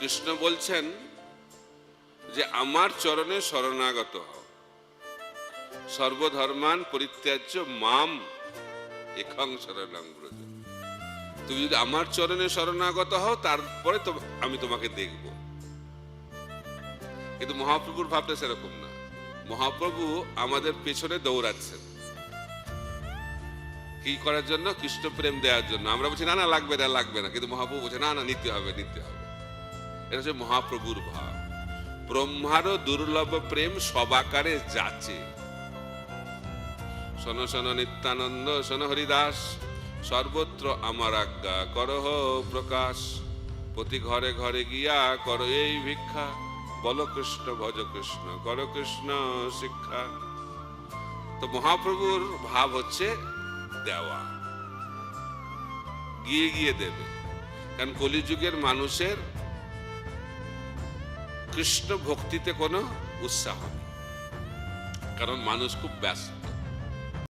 কৃষ্ণ বলছেন যে আমার চরণে শরণাগত হও। সর্বধর্মান পরিত্যাজ্য মাম এখং শরণাং ব্রজ। তুমি যদি আমার চরণে শরণাগত হও, তারপরে আমি তোমাকে দেখব। কিন্তু মহাপ্রভুর ভাবটা সেরকম না। মহাপ্রভু আমাদের পেছনে দৌড়াচ্ছেন। কি করার জন্য? কৃষ্ণ প্রেম দেওয়ার জন্য। আমরা বলছি, না না, লাগবে না লাগবে না। কিন্তু মহাপ্রভু বলছে, না না, নিতে হবে নিতে হবে। এটা হচ্ছে মহাপ্রভুর ভাব। ব্রহ্মারও দুর্লভ প্রেম সবাকারে যাচে। শোন শোন, নিত্যানন্দ, শোন, হরিদাস, সর্বত্র আমার আজ্ঞা, করহ প্রকাশ। প্রতি ঘরে ঘরে গিয়া কর এই ভিক্ষা। বল কৃষ্ণ, ভজ কৃষ্ণ, কর কৃষ্ণ শিক্ষা। তো মহাপ্রভুর ভাব হচ্ছে দেওয়া। গিয়ে গিয়ে দেবে। কারণ কলিযুগের মানুষের কৃষ্ণ ভক্তিতে কোনো উৎসাহ নেই। কারণ মানুষ খুব ব্যস্ত।